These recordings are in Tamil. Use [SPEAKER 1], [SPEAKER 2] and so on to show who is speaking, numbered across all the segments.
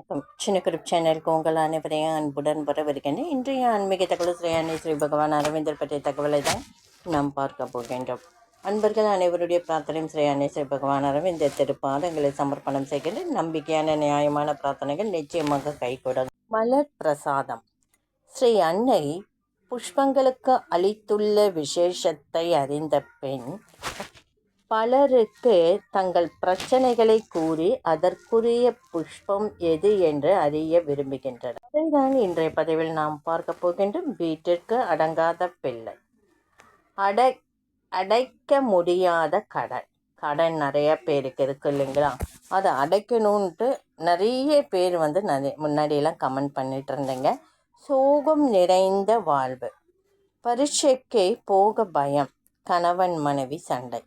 [SPEAKER 1] வணக்கம் சின்ன குரூப் சேனலுக்கு உங்கள் அனைவரையும் அன்புடன் வரவிருக்கின்றேன் இன்றைய ஆன்மீக தகவல் ஸ்ரீ ஸ்ரீ பகவான் அரவிந்தர் பற்றிய தகவலை தான் நாம் பார்க்க போகின்றோம். அன்பர்கள் அனைவருடைய பிரார்த்தனையும் ஸ்ரீயானி ஸ்ரீ பகவான் அரவிந்தர் திருப்பாதங்களை சமர்ப்பணம் செய்கின்ற நம்பிக்கையான நியாயமான பிரார்த்தனைகள் நிச்சயமாக கைகூடும் மலர் பிரசாதம். ஸ்ரீ அன்னை புஷ்பங்களுக்கு அளித்துள்ள விசேஷத்தை அறிந்த பெண் பலருக்கு தங்கள் பிரச்சனைகளை கூறி அதற்குரிய புஷ்பம் எது என்று அறிய விரும்புகின்றனர். அதைதான் இன்றைய பதிவில் நாம் பார்க்க போகின்றோம். வீட்டிற்கு அடங்காத பிள்ளை. அடை அடைக்க முடியாத கடன். கடன் நிறைய பேருக்கு இருக்கு இல்லைங்களா? அதை அடைக்கணுன்ட்டு நிறைய பேர் வந்து நிறைய முன்னாடியெல்லாம் கமெண்ட் பண்ணிட்டு இருந்தீங்க. சோகம் நிறைந்த வாழ்வு. பரீட்சைக்கே போக பயம். கணவன் மனைவி சண்டை.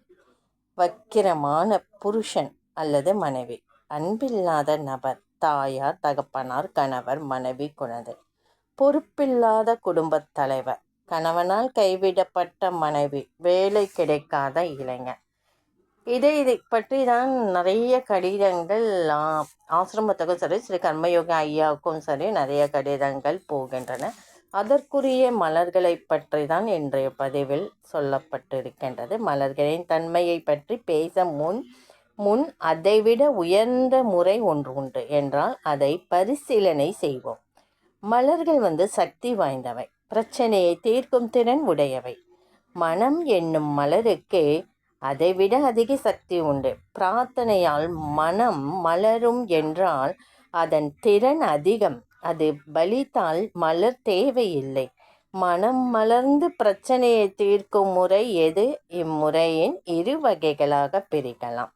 [SPEAKER 1] வக்கிரமான புருஷன் அல்லது மனைவி. அன்பில்லாத நபர் தாயார் தகப்பனார் கணவர் மனைவி குழந்தை. பொறுப்பில்லாத குடும்பத் தலைவர் கணவனால் கைவிடப்பட்ட மனைவி வேலை கிடைக்காத இளைஞர். இதை இதை பற்றி தான் நிறைய கடிதங்கள் ஆசிரமத்துக்கும் சரி ஸ்ரீ கர்மயோக ஐயாவுக்கும் சரி நிறைய கடிதங்கள் போகின்றன. அதற்குரிய மலர்களை பற்றி தான் இன்றைய பதிவில் சொல்லப்பட்டிருக்கின்றது. மலர்களின் தன்மையை பற்றி பேச முன் முன் அதைவிட உயர்ந்த முறை ஒன்று உண்டு என்றால் அதை பரிசீலனை செய்வோம். மலர்கள் வந்து சக்தி வாய்ந்தவை பிரச்சனையை தீர்க்கும் திறன் உடையவை. மனம் என்னும் மலருக்கு அதைவிட அதிக சக்தி உண்டு. பிரார்த்தனையால் மனம் மலரும் என்றால் அதன் திறன் அதிகம். அது பலித்தால் மலர் தேவையில்லை. மனம் மலர்ந்து பிரச்சனையை தீர்க்கும் முறை எது? இம்முறையின் இரு வகைகளாக பிரிக்கலாம்.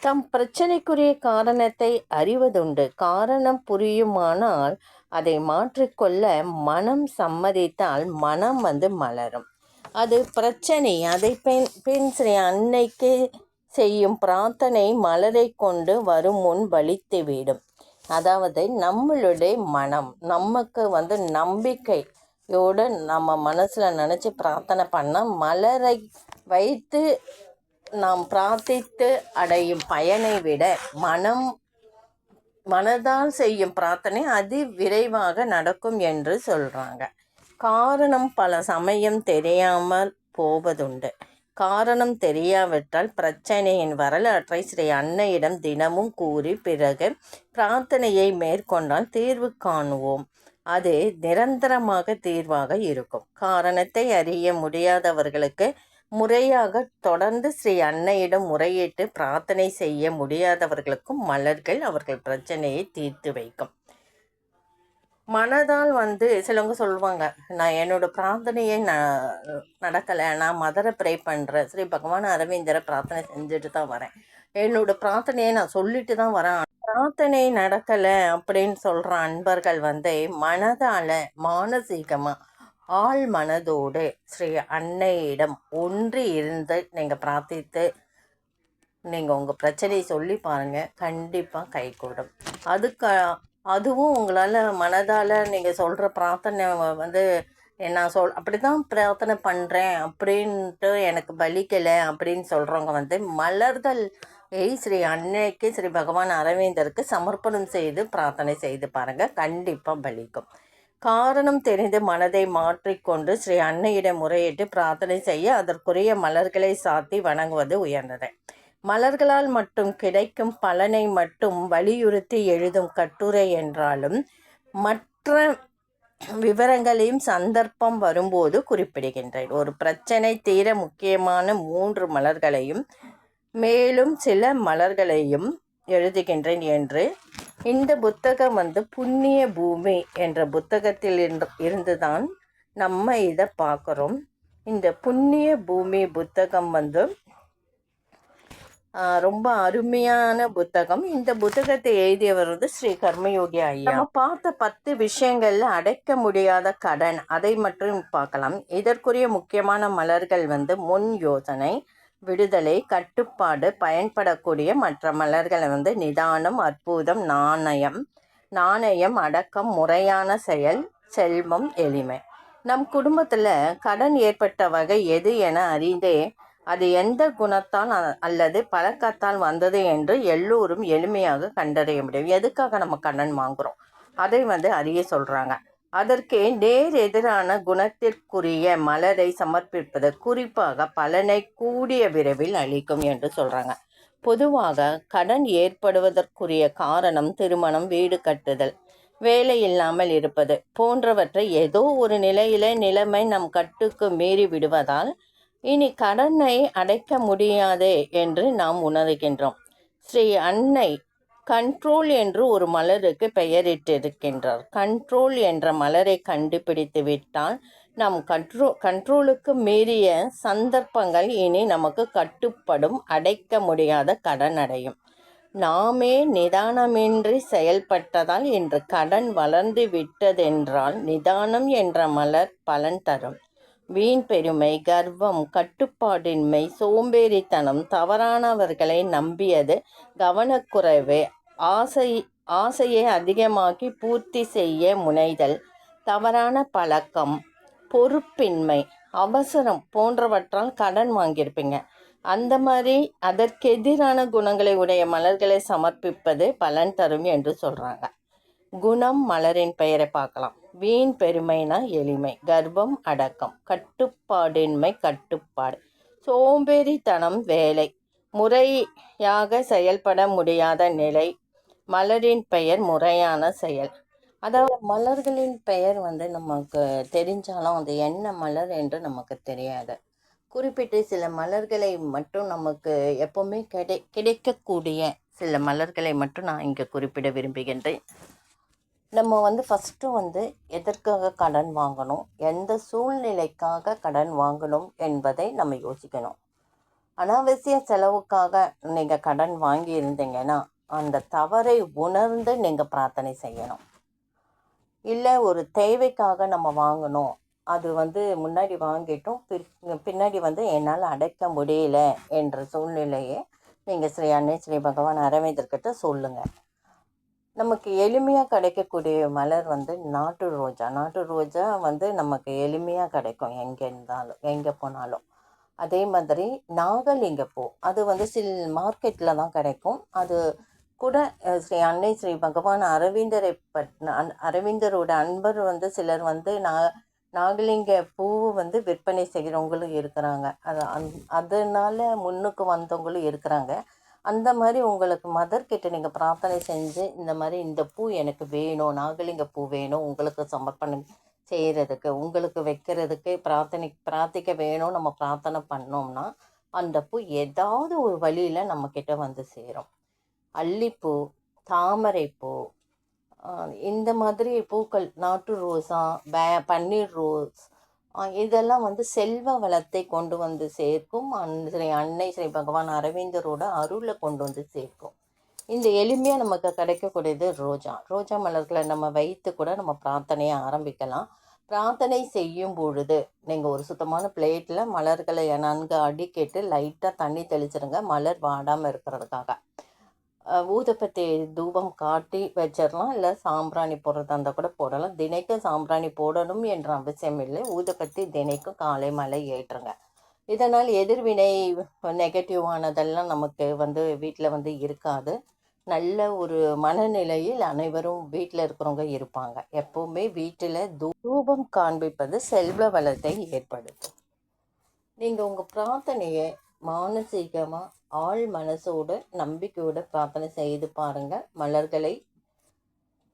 [SPEAKER 1] தம் பிரச்சனைக்குரிய காரணத்தை அறிவதுண்டு. காரணம் புரியுமானால் அதை மாற்றிக்கொள்ள மனம் சம்மதித்தால் மனம் வந்து மலரும். அது பிரச்சனை. அதை பெண் பெண் ஸ்ரீ அன்னைக்கு செய்யும் பிரார்த்தனை மலரை கொண்டு வரும் முன் பலித்துவிடும் அதாவது நம்மளுடைய மனம் நமக்கு வந்து நம்பிக்கையோடு நம்ம மனசில் நினச்சி பிரார்த்தனை பண்ணால் மலரை வைத்து நாம் பிரார்த்தித்து அடையும் பயனை விட மனம் மனதால் செய்யும் பிரார்த்தனை அதி விரைவாக நடக்கும் என்று சொல்கிறாங்க காரணம் பல சமயம் தெரியாமல் போவதுண்டு. காரணம் தெரியாவிட்டால் பிரச்சனையின் வரலாற்றை ஸ்ரீ அன்னையிடம் தினமும் கூறி பிறகு பிரார்த்தனையை மேற்கொண்டால் தீர்வு காணுவோம். அது நிரந்தரமாக தீர்வாக இருக்கும். காரணத்தை அறிய முடியாதவர்களுக்கு முறையாக தொடர்ந்து ஸ்ரீ அன்னையிடம் முறையிட்டு பிரார்த்தனை செய்ய முடியாதவர்களுக்கும் மலர்கள் அவர்கள் பிரச்சனையை தீர்த்து வைக்கும். மனதால் வந்து சிலவங்க சொல்லுவாங்க நான் என்னோட பிரார்த்தனையை ந நடக்கலை. நான் மதரை ப்ரே பண்ணுறேன் ஸ்ரீ பகவான் அரவிந்தரை பிரார்த்தனை செஞ்சுட்டு தான் வரேன். என்னோட பிரார்த்தனையை நான் சொல்லிட்டு தான் வரேன். பிரார்த்தனை நடக்கலை அப்படின்னு சொல்கிற அன்பர்கள் வந்து மனதால் மானசீகமாக ஆள் மனதோடு ஸ்ரீ அன்னையிடம் ஒன்றி இருந்து நீங்கள் பிரார்த்தித்து நீங்கள் உங்கள் பிரச்சனையை சொல்லி பாருங்கள் கண்டிப்பாக கைகூடும் அதுக்கு அதுவும் உங்களால் மனதால் நீங்கள் சொல்கிற பிரார்த்தனை வந்து நான் சொல் அப்படி தான் பிரார்த்தனை பண்ணுறேன் அப்படின்ட்டு எனக்கு பலிக்கலை அப்படின்னு சொல்கிறவங்க வந்து மலர்கள் ஏய் ஸ்ரீ அன்னைக்கு ஸ்ரீ பகவான் அரவிந்தருக்கு சமர்ப்பணம் செய்து பிரார்த்தனை செய்து பாருங்கள் கண்டிப்பாக பலிக்கும் காரணம் தெரிந்து மனதை மாற்றிக்கொண்டு ஸ்ரீ அன்னையிடம் முறையிட்டு பிரார்த்தனை செய்ய அதற்குரிய மலர்களை சாத்தி வணங்குவது உயர்ந்தது. மலர்களால் மட்டும் கிடைக்கும் பலனை மட்டும் வலியுறுத்தி எழுதும் கட்டுரை என்றாலும் மற்ற விவரங்களையும் சந்தர்ப்பம் வரும்போது குறிப்பிடுகின்றேன். ஒரு பிரச்சனை தீர முக்கியமான மூன்று மலர்களையும் மேலும் சில மலர்களையும் எழுதுகின்றேன் என்று இந்த புத்தகம் வந்து புண்ணிய பூமி என்ற புத்தகத்தில் இருந்து இருந்துதான் நம்ம இதை பார்க்குறோம். இந்த புண்ணிய பூமி புத்தகம் வந்து ரொம்ப அருமையான புத்தகம். இந்த புத்தகத்தை எழுதியவர் வந்து ஸ்ரீ கர்மயோகி ஐயா. நம்ம பார்த்த பத்து விஷயங்கள்ல அடைக்க முடியாத கடன் அதை மட்டும் பார்க்கலாம். இதற்குரிய முக்கியமான மலர்கள் வந்து முன் யோசனை விடுதலை கட்டுப்பாடு பயன்படக்கூடிய மற்ற மலர்களை வந்து நிதானம் அற்புதம் நாணயம். நாணயம் அடக்கம் முறையான செயல் செல்வம் எளிமை. நம் குடும்பத்தில் கடன் ஏற்பட்ட வகை எது என அறிந்தே அது எந்த குணத்தால் அ- அல்லது பழக்கத்தால் வந்தது என்று எல்லோரும் எளிமையாக கண்டறிய முடியும். எதுக்காக நம்ம கடன் வாங்குறோம்? அதை வந்து அறிய சொல்றாங்க. அதற்கு நேர் எதிரான குணத்திற்குரிய மலரை சமர்ப்பிப்பது குறிப்பாக பலனை கூடிய விரைவில் அளிக்கும் என்று சொல்றாங்க. பொதுவாக கடன் ஏற்படுவதற்குரிய காரணம் திருமணம் வீடு கட்டுதல் வேலை இல்லாமல் இருப்பது போன்றவற்றை ஏதோ ஒரு நிலையில நிலைமை நம் கட்டுக்கு மீறி விடுவதால் இனி கடனை அடைக்க முடியாது என்று நாம் உணர்கின்றோம். ஸ்ரீ அன்னை கண்ட்ரோல் என்று ஒரு மலருக்கு பெயரிட்டிருக்கின்றார். கண்ட்ரோல் என்ற மலரை கண்டுபிடித்து விட்டால் நம் கண்ட்ரோ கண்ட்ரோலுக்கு மீறிய சந்தர்ப்பங்கள் இனி நமக்கு கட்டுப்படும் அடைக்க முடியாத கடன் அடையும். நாமே நிதானமின்றி செயல்பட்டதால் இன்று கடன் வளர்ந்து விட்டதென்றால் நிதானம் என்ற மலர் பலன் தரும். வீண் பெருமை கர்வம் கட்டுப்பாடின்மை சோம்பேறித்தனம் தவறானவர்களை நம்பியது கவனக்குறைவு. ஆசை ஆசையை அதிகமாக்கி பூர்த்தி செய்ய முனைதல் தவறான பழக்கம் பொறுப்பின்மை அவசரம் போன்றவற்றால் கடன் வாங்கியிருப்பீங்க. அந்த மாதிரி அதற்கெதிரான குணங்களை உடைய மலர்களை சமர்ப்பிப்பது பலன் தரும் என்று சொல்கிறாங்க குணம் மலரின் பெயரை பார்க்கலாம். வீண் பெருமைனா எளிமை கர்ப்பம் அடக்கம் கட்டுப்பாடின்மை கட்டுப்பாடு. சோம்பேறித்தனம் வேலை முறையாக செயல்பட முடியாத நிலை மலரின் பெயர் முறையான செயல். அதாவது மலர்களின் பெயர் வந்து நமக்கு தெரிஞ்சாலும் அது என்ன மலர் என்று நமக்கு தெரியாது. குறிப்பிட்டு சில மலர்களை மட்டும் நமக்கு எப்பவுமே கிடை கிடைக்கக்கூடிய சில மலர்களை மட்டும் நான் இங்கே குறிப்பிட விரும்புகின்றேன். நம்ம வந்து ஃபஸ்ட்டு வந்து எதற்காக கடன் வாங்கணும்? எந்த சூழ்நிலைக்காக கடன் வாங்கணும் என்பதை நம்ம யோசிக்கணும். அனாவசிய செலவுக்காக நீங்கள் கடன் வாங்கி இருந்தீங்கன்னா அந்த தவறை உணர்ந்து நீங்கள் பிரார்த்தனை செய்யணும். இல்லை ஒரு தேவைக்காக நம்ம வாங்கணும். அது வந்து முன்னாடி வாங்கிட்டோம் பிற்- பின்னாடி வந்து என்னால் அடைக்க முடியல என்ற சூழ்நிலையை நீங்கள் ஸ்ரீ அன்னை ஸ்ரீ பகவான் அரவிந்தர்கிட்ட சொல்லுங்கள் நமக்கு எளிமையாக கிடைக்கக்கூடிய மலர் வந்து நாட்டு ரோஜா. நாட்டு ரோஜா வந்து நமக்கு எளிமையாக கிடைக்கும் எங்கே இருந்தாலும் எங்கே போனாலும். அதே மாதிரி நாகலிங்க பூ அது வந்து சில் மார்க்கெட்டில் தான் கிடைக்கும். அது கூட ஸ்ரீ அன்னை ஸ்ரீ பகவான் அரவிந்தரை பட் அன்- அரவிந்தரோட அன்பர் வந்து சிலர் வந்து நா நாகலிங்க பூவு வந்து விற்பனை செய்கிறவங்களும் இருக்கிறாங்க. அது அந் அதனால முன்னுக்கு வந்தவங்களும் இருக்கிறாங்க. அந்த மாதிரி உங்களுக்கு மதர்கிட்ட நீங்கள் பிரார்த்தனை செஞ்சு இந்த மாதிரி இந்த பூ எனக்கு வேணும் நாகலிங்க பூ வேணும் உங்களுக்கு சமர்ப்பணம் செய்கிறதுக்கு உங்களுக்கு வைக்கிறதுக்கு பிரார்த்தனை பிரார்த்திக்க வேணும் நம்ம பிரார்த்தனை பண்ணோம்னா அந்த பூ ஏதாவது ஒரு வழியில் நம்மக்கிட்ட வந்து சேரும். அல்லிப்பூ தாமரைப்பூ இந்த மாதிரி பூக்கள் நாட்டு ரோஸா பே பன்னீர் ரோஸ் இதெல்லாம் வந்து செல்வ வளத்தை கொண்டு வந்து சேர்க்கும். அன் ஸ்ரீ அன்னை ஸ்ரீ பகவான் அரவிந்தரோட அருளை கொண்டு வந்து சேர்க்கும். இந்த எளிமையாக நமக்கு கிடைக்கக்கூடியது ரோஜா. ரோஜா மலர்களை நம்ம வைத்து கூட நம்ம பிரார்த்தனையை ஆரம்பிக்கலாம். பிரார்த்தனை செய்யும் பொழுது நீங்கள் ஒரு சுத்தமான பிளேட்டில் மலர்களை நன்கு அடிக்கிட்டு லைட்டாக தண்ணி தெளிச்சிருங்க. மலர் வாடாமல் இருக்கிறதுக்காக. ஊதுபத்தி தூபம் காட்டி வச்சிடலாம். இல்லை சாம்பிராணி போடுறதா இருந்தால் கூட போடலாம். தினைக்கும் சாம்பிராணி போடணும் என்ற அவசியம் இல்லை. ஊதுபத்தி தினைக்கும் காலை மலை ஏற்றுங்க. இதனால் எதிர்வினை நெகட்டிவானதெல்லாம் நமக்கு வந்து வீட்டில் வந்து இருக்காது. நல்ல ஒரு மனநிலையில் அனைவரும் வீட்டில் இருக்கிறவங்க இருப்பாங்க. எப்போவுமே வீட்டில் தூபம் காண்பிப்பது செல்வ வளத்தை ஏற்படுத்தும். நீங்கள் உங்கள் பிரார்த்தனையை மானசீகமாக ஆழ் மனசோடு நம்பிக்கையோடு பிரார்த்தனை செய்து பாருங்கள் மலர்களை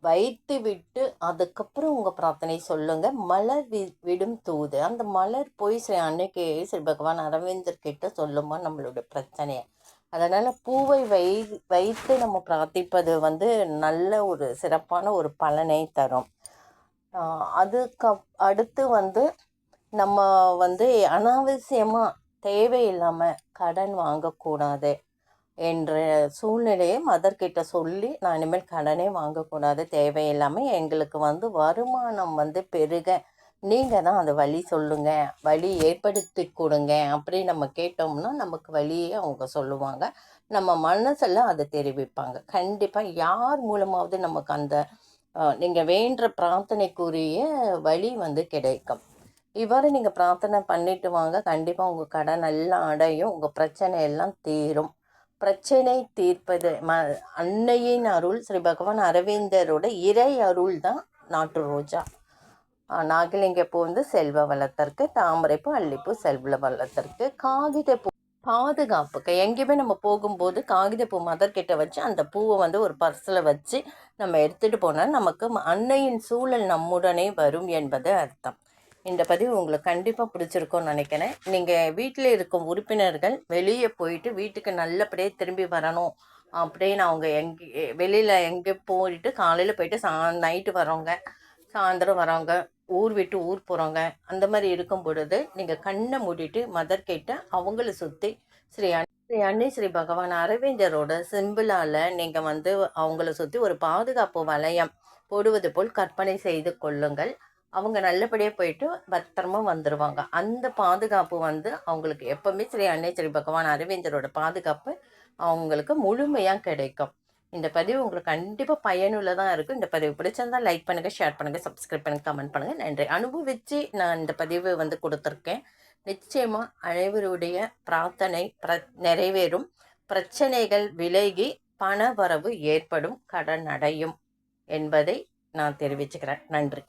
[SPEAKER 1] வைத்து விட்டு அதுக்கப்புறம் உங்கள் பிரார்த்தனை சொல்லுங்கள் மலர் வி விடும் தூது. அந்த மலர் போய் ஸ்ரீ அன்னைக்கு ஸ்ரீ பகவான் அரவிந்தர் கிட்ட சொல்லுமா நம்மளோட பிரச்சனையை. அதனால் பூவை வை வைத்து நம்ம பிரார்த்திப்பது வந்து நல்ல ஒரு சிறப்பான ஒரு பலனை தரும். அதுக்கு அடுத்து வந்து நம்ம வந்து அனாவசியமாக தேவையில்லாமல் கடன் வாங்கக்கூடாது என்ற சூழ்நிலையை மதர்கிட்ட சொல்லி நான் இனிமேல் கடனே வாங்கக்கூடாது தேவையில்லாமல் எங்களுக்கு வந்து வருமானம் வந்து பெருக. நீங்கள் தான் அதை வழி சொல்லுங்க வழி ஏற்படுத்தி கொடுங்க அப்படி நம்ம கேட்டோம்னா நமக்கு வழியே அவங்க சொல்லுவாங்க. நம்ம மனசில் அதை தெரிவிப்பாங்க. கண்டிப்பாக யார் மூலமாவது நமக்கு அந்த நீங்கள் வேண்ட பிரார்த்தனைக்குரிய வழி வந்து கிடைக்கும். இவ்வாறு நீங்கள் பிரார்த்தனை பண்ணிட்டு வாங்க. கண்டிப்பாக உங்கள் கடன் நல்லா அடையும். உங்கள் பிரச்சனை எல்லாம் தீரும். பிரச்சனை தீர்ப்பது ம அன்னையின் அருள் ஸ்ரீ பகவான் அரவிந்தரோட இறை அருள் தான் நாட்டு ரோஜா. நாகலிங்கப்பூ நாகலிங்க பூ வந்து செல்வ வளத்திற்கு தாமரைப்பூ அள்ளிப்பூ செல்வ வளத்திற்கு காகித பூ பாதுகாப்புக்கு. எங்கேயுமே நம்ம போகும்போது காகிதப்பூ மதர்கிட்ட மதர் வச்சு அந்த பூவை வந்து ஒரு பர்ஸில் வச்சு நம்ம எடுத்துகிட்டு போனால் நமக்கு அன்னையின் சூழல் நம்முடனே வரும் என்பது அர்த்தம். இந்த பதிவு உங்களுக்கு கண்டிப்பாக பிடிச்சிருக்கும்னு நினைக்கிறேன். நீங்கள் வீட்டில் இருக்கும் உறுப்பினர்கள் வெளியே போயிட்டு வீட்டுக்கு நல்லபடியாக திரும்பி வரணும் அப்படின்னு அவங்க எங்கே வெளியில் எங்கே போயிட்டு காலையில் போயிட்டு சா நைட்டு வரவங்க சாயந்தரம் வரவங்க ஊர் விட்டு ஊர் போகிறவங்க அந்த மாதிரி இருக்கும் பொழுது நீங்கள் கண்ணை மூடிட்டு மதர் கேட்டு அவங்கள சுற்றி ஸ்ரீ அன்- ஸ்ரீ அன்னை ஸ்ரீ பகவான் அரவிந்தரோட சிம்பிளால் நீங்கள் வந்து அவங்கள சுற்றி ஒரு பாதுகாப்பு வளையம் போடுவது போல் கற்பனை செய்து கொள்ளுங்கள். அவங்க நல்லபடியாக போயிட்டு பத்திரமா வந்துடுவாங்க அந்த பாதுகாப்பு வந்து அவங்களுக்கு எப்போவுமே ஸ்ரீ அன்னை ஸ்ரீ பகவான் அரவிந்தரோட பாதுகாப்பு அவங்களுக்கு முழுமையாக கிடைக்கும். இந்த பதிவு உங்களுக்கு கண்டிப்பாக பயனுள்ளதாக இருக்கும். இந்த பதிவு பிடிச்சிருந்தா லைக் பண்ணுங்கள் ஷேர் பண்ணுங்கள் சப்ஸ்கிரைப் பண்ணுங்கள் கமெண்ட் பண்ணுங்கள் நன்றி. அனுபவித்து நான் இந்த பதிவு வந்து கொடுத்துருக்கேன். நிச்சயமாக அனைவருடைய பிரார்த்தனை பிர நிறைவேறும். பிரச்சனைகள் விலகி பண வரவு ஏற்படும் கடன் அடையும் என்பதை நான் தெரிவிச்சுக்கிறேன். நன்றி.